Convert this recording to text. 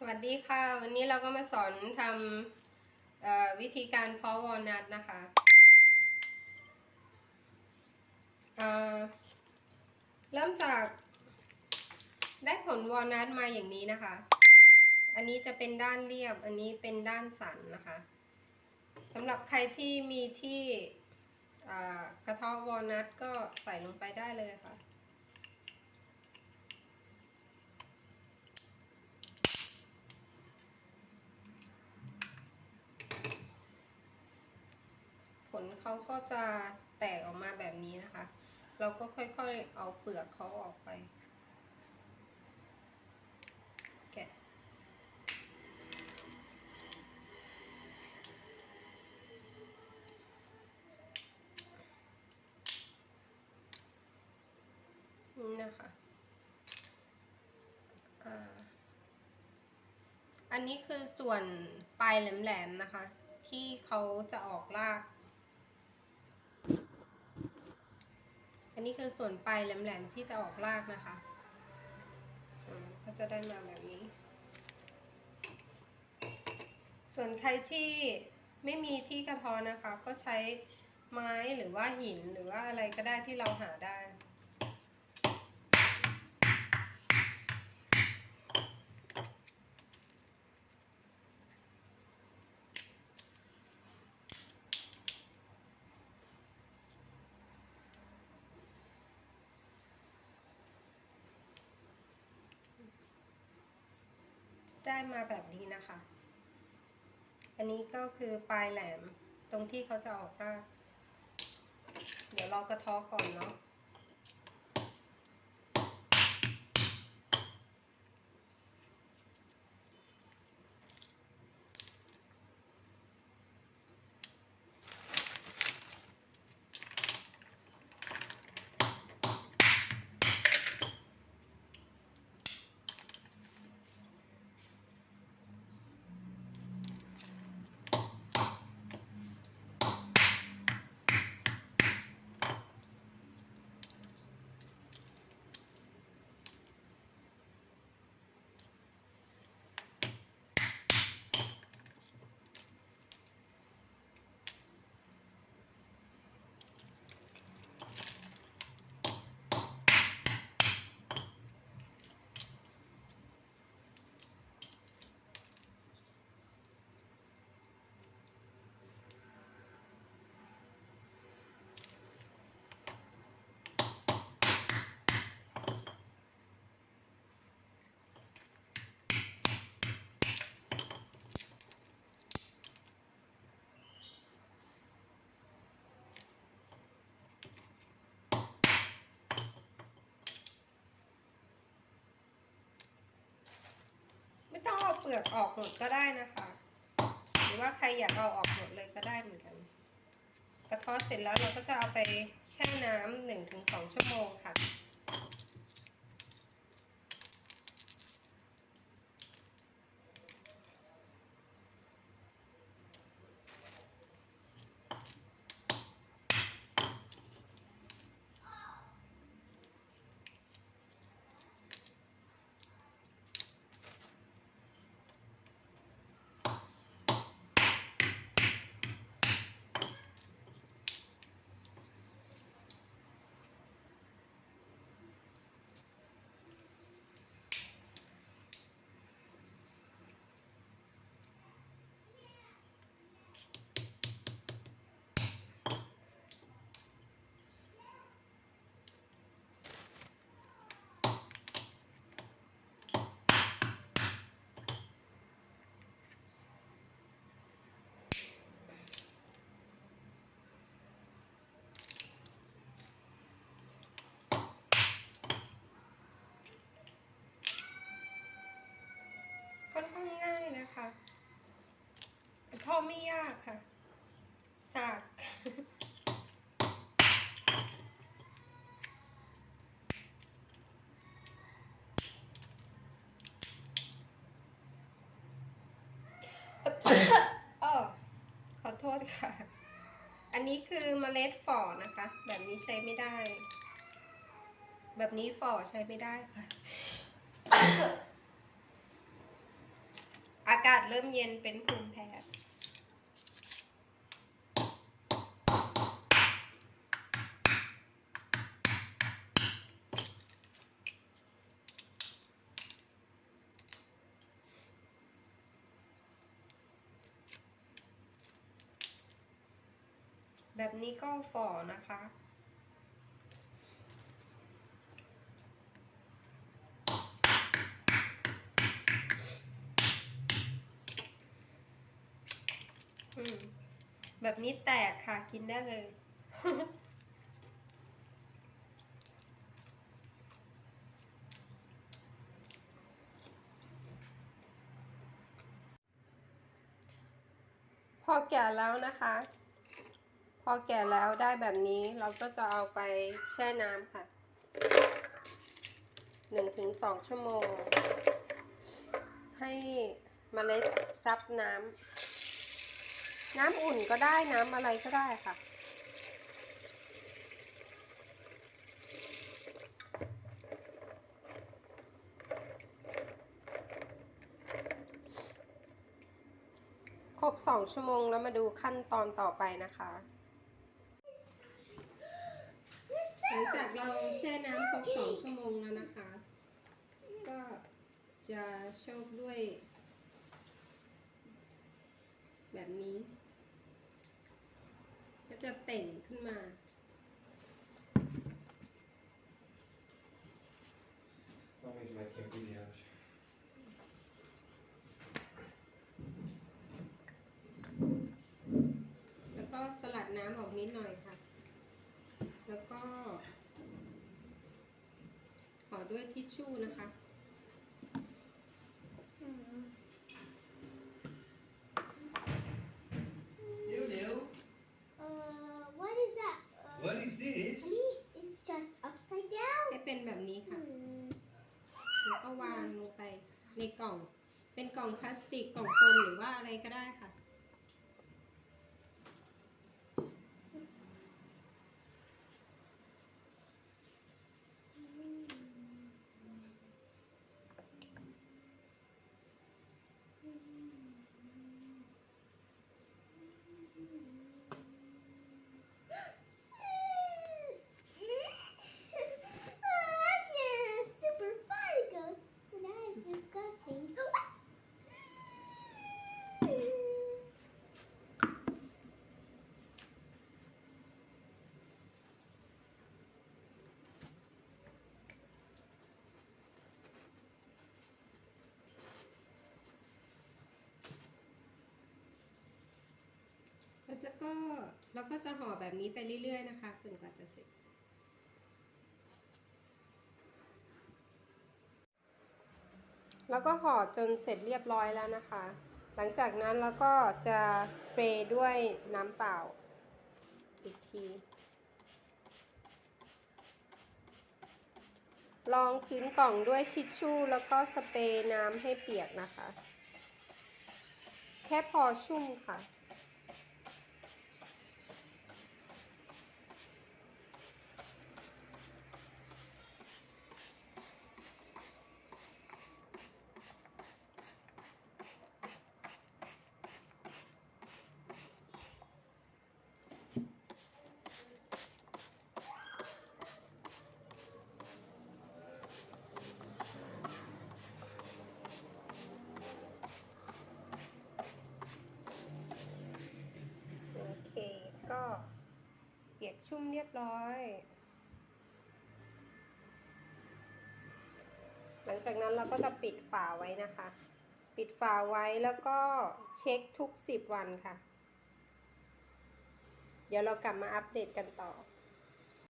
สวัสดีค่ะ วันนี้เราก็มาสอนทำวิธีการเพาะวอลนัทนะคะเเริ่มจากได้ผลวอลนัทมาอย่างนี้นะคะ อันนี้จะเป็นด้านเรียบ อันนี้เป็นด้านสันนะคะสำหรับใครที่มีที่กระเทาะวอลนัทก็ใส่ลงไปได้เลยค่ะ ลเขาก็จะแตกออกมาแบบนี้นะคะ เราก็ค่อยๆเอาเปลือกเขาออกไป แกะ นี่นะคะอ,อันนี้คือส่วนปลายแหลมๆนะคะ ที่เขาจะออกราก อันนี้คือส่วนปลายแหลมๆที่จะออกรากนะคะอืมก็จะได้มาแบบนี้ ส่วนใครที่ไม่มีที่กระทอนะคะ ก็ใช้ไม้หรือว่าหินหรือว่าอะไรก็ได้ที่เราหาได้ ได้มาแบบนี้นะคะ อันนี้ก็คือปลายแหลมตรงที่เขาจะออกราก เดี๋ยวเรากระท้อก่อนเนาะ ต้องเอาเปลือกออกหมดก็ได้นะคะ หรือว่าใครอยากเอาออกหมดเลยก็ได้เหมือนกัน กระทาะเสร็จแล้วเราก็จะเอาไปแช่น้ำหนึ่งถึงสองชั่วโมงค่ะ คะกระทาะไม่ยากค่ะสากขอโทษค่ะ อันนี้คือเมล็ดฝ่อนะคะ แบบนี้ใช้ไม่ได้ แบบนี้ฝ่อใช้ไม่ได้ค่ะากาศเริ่มเย็นเป็นภูมิแพ้แบบนี้ก็ฝ่อนะคะ อืม แบบนี้แตกค่ะกินได้เลย พอแก่แล้วนะคะ พอแก่แล้วได้แบบนี้เราก็จะเอาไปแช่น้ำค่ะหนึ่งถึงสองชั่วโมง ให้เมล็ดซับน้ำ น้ำอุ่นก็ได้น้ำอะไรก็ได้ค่ะ ครบสองชั่วโมงแล้วมาดูขั้นตอนต่อไปนะคะ หลังจากเราแช่น้ำครบสองชั่วโมงแล้วนะคะ ก็จะโชคด้วยแบบนี้ ก็จะเต่งขึ้นมา Dan weet je met je video's. แล้วก็สลัดน้ำออกนิดหน่อยค่ะ แล้วก็ห่อด้วยทิชชู่นะคะ เป็นกล่องพลาสติกกล่องโฟมหรือว่าอะไรก็ได้ค่ะ Ah, that's your super particle. But I have got things. Oh, แล้ว จะก็เราก็จะห่อแบบนี้ไปเรื่อย ๆ นะคะ จนกว่าจะเสร็จ แล้วก็ห่อจนเสร็จเรียบร้อยแล้วนะคะ หลังจากนั้นเราก็จะสเปรย์ด้วยน้ำเปล่าอีกทีลองพื้นกล่องด้วยทิชชู่แล้วก็สเปรย์น้ำให้เปียกนะคะ แค่พอชุ่มค่ะ โอเค ก็เปียก ชุ่มเรียบร้อย หลังจากนั้นเราก็จะปิดฝาไว้นะคะ ปิดฝาไว้แล้วก็เช็คทุก 10 วันค่ะ เดี๋ยวเรากลับมาอัปเดตกันต่อ